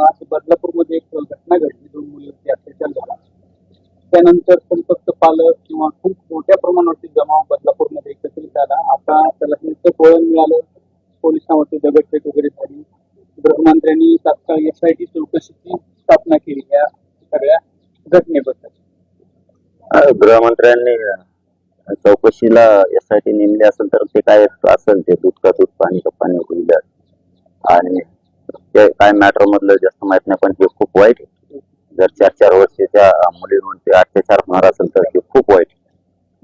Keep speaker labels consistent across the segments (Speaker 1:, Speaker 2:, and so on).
Speaker 1: आज बदलापूरमध्ये एक घटना घडली. दोन मुलीवरती अत्याचार झाला. त्यानंतर संतप्त पालक किंवा खूप मोठ्या प्रमाणावरती जमाव बदलापूरमध्ये एकत्रित झाला. आता त्याला नुसतं वळण मिळालं. पोलिसांवरती दगडफेक वगैरे झाली. गृहमंत्र्यांनी तात्काळ एस आय टी चौकशीची स्थापना केली या सगळ्या घटनेबद्दल.
Speaker 2: गृहमंत्र्यांनी चौकशीला एस आय टी नेमली असेल तर ते काय असेल ते दूध का दूध पाणी का पाणी होईल? आणि ते काय मॅटर मधलं जास्त माहीत नाही पण हे खूप वाईट आहे. जर चार चार वर्षाच्या मुलीवरून ते अत्याचार होणार असेल तर हे खूप वाईट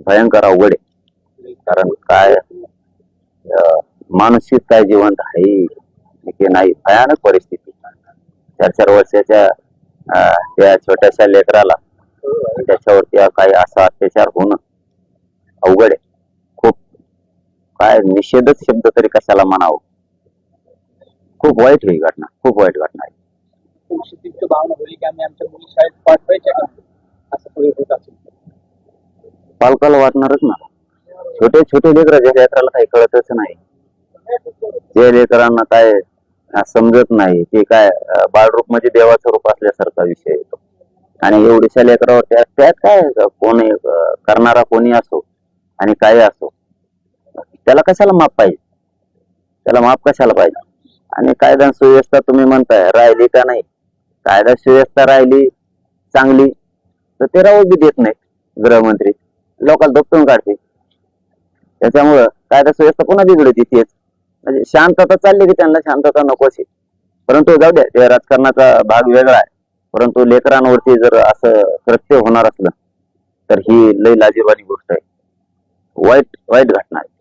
Speaker 2: भयंकर अवघड आहे. कारण काय मानसिक काय जिवंत आहे की नाही भयानक परिस्थिती. चार चार वर्षाच्या त्या छोट्याशा लेकराला त्याच्यावरती काही असा अत्याचार होणं अवघड आहे. खूप काय निषेधच शब्द तरी कशाला म्हणावं? खूप वाईट ही घटना खूप वाईट घटना आहे.
Speaker 1: थोडीशी तीव्र भावना होईल की आम्ही आमच्या मुली शाळेत पाठवायच्या का? असं सगळं होत असेल.
Speaker 2: पालकाला वाटणारच ना. छोटे छोटे लेकर ज्या लेकराला काही कळतच नाही. जे लेकरांना काय समजत नाही ते काय बाळरूप म्हणजे देवाचं रूप असल्यासारखा विषय येतो आणि एवढ्याशा लेकरावर त्यात त्यात काय कोणी करणारा कोणी असो आणि काही असो त्याला कशाला माफ पाहिजे? त्याला माफ कशाला पाहिजे? आणि कायदा सुव्यवस्था तुम्ही म्हणताय राहिली का नाही? कायदा सुव्यवस्था राहिली चांगली तर ते राहू बी देत नाहीत गृहमंत्री. लोकांना धोपटून काढते. त्याच्यामुळं कायदा सुव्यवस्था पुन्हा बिघडते तेच. म्हणजे शांतता चालली की त्यांना शांतता नकोशी. परंतु जाऊ द्या ते राजकारणाचा भाग वेगळा आहे. परंतु लेकरांवरती जर असं कृत्य होणार असलं तर ही लई लाजीवाली गोष्ट आहे. वाईट वाईट घटना आहे.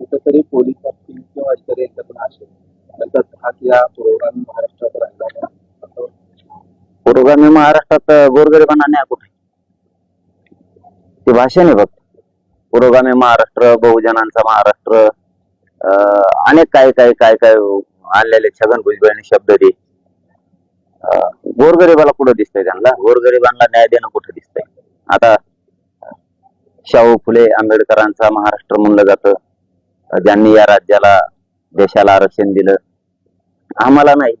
Speaker 1: कुठेतरी पोलीस किंवा इतर यांच्याकडून असेल त्याचा धाक या प्रोग्राम महाराष्ट्रात राहिला नाही.
Speaker 2: पुरोगामी महाराष्ट्रात गोरगरिबांना न्याय कुठे? ते भाषण आहे फक्त पुरोगामी महाराष्ट्र बहुजनांचा महाराष्ट्र अं, अनेक काय काय काय काय आणलेले छगन भुजबळांनी शब्द दे अं, गोरगरिबाला कुठं दिसतंय त्यांना? गोरगरिबांना न्याय देणं कुठं दिसतंय? आता शाहू फुले आंबेडकरांचा महाराष्ट्र म्हणलं जातं. ज्यांनी या राज्याला देशाला आरक्षण दिलं आम्हाला नाही.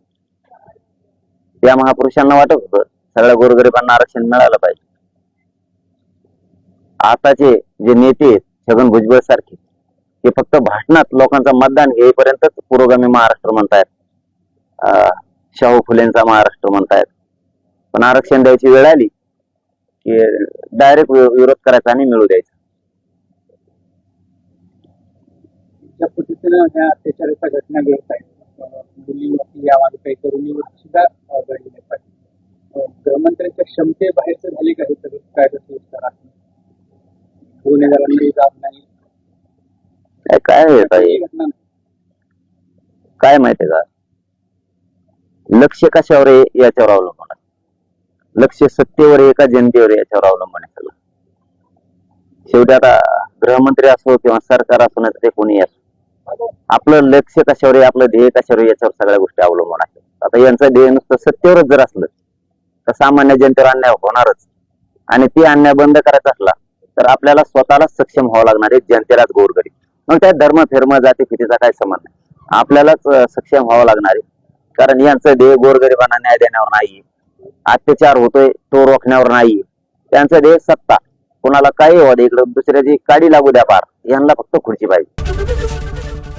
Speaker 2: त्या महापुरुषांना वाटत होतं सगळ्या गोरगरिबांना आरक्षण मिळालं पाहिजे. आताचे जे नेते आहेत छगन भुजबळ सारखे ते फक्त भाषणात लोकांचं मतदान घेईपर्यंतच पुरोगामी महाराष्ट्र म्हणतायत. शाहू फुलेंचा महाराष्ट्र म्हणतायत. पण आरक्षण द्यायची वेळ आली की डायरेक्ट विरोध करायचा आणि मिळू द्यायचा.
Speaker 1: ज्या पद्धतीनं ह्या अत्याचाराच्या घटना घडत आहेत मुलीवरती यामध्ये काही तरुणीवरती सुद्धा आहेत अं, गृहमंत्र्यांच्या क्षमतेबाहेरचं झाले का हे सगळं? कायदा सुव्यवस्था राखणं गुन्हेगारांना जात नाही.
Speaker 2: काय काय?
Speaker 1: ही.
Speaker 2: काय माहितीये का? लक्ष कशावर आहे? याच्यावर अवलंबून आहे. लक्ष सत्तेवर आहे का जनतेवर याच्यावर अवलंबून आहे सगळं. शेवटी आता गृहमंत्री असो किंवा सरकार असो नाही ते कोणी असो. आपलं लक्ष कशावर आहे आपलं ध्येय कशावर आहे याच्यावर सगळ्या गोष्टी अवलंबून आहेत. आता यांचं ध्येय नुसतं सत्तेवरच जर असलं तर सामान्य जनतेवर अन्याय होणारच. आणि ती अन्याय बंद करायचा असला तर आपल्याला स्वतःला सक्षम व्हावं लागणार आहे जनतेलाच गोरगरीब. मग त्या धर्म फिर्म जाती फितीचा काय संबंध नाही आपल्यालाच सक्षम व्हावं लागणार आहे. कारण यांचं ध्येय गोरगरिबांना न्याय देण्यावर नाही. अत्याचार होतोय तो रोखण्यावर नाही. त्यांचं ध्येय सत्ता. कोणाला काही होऊ दे इकडं दुसऱ्याची काडी लागू द्या पार. यांना फक्त खुर्ची पाहिजे.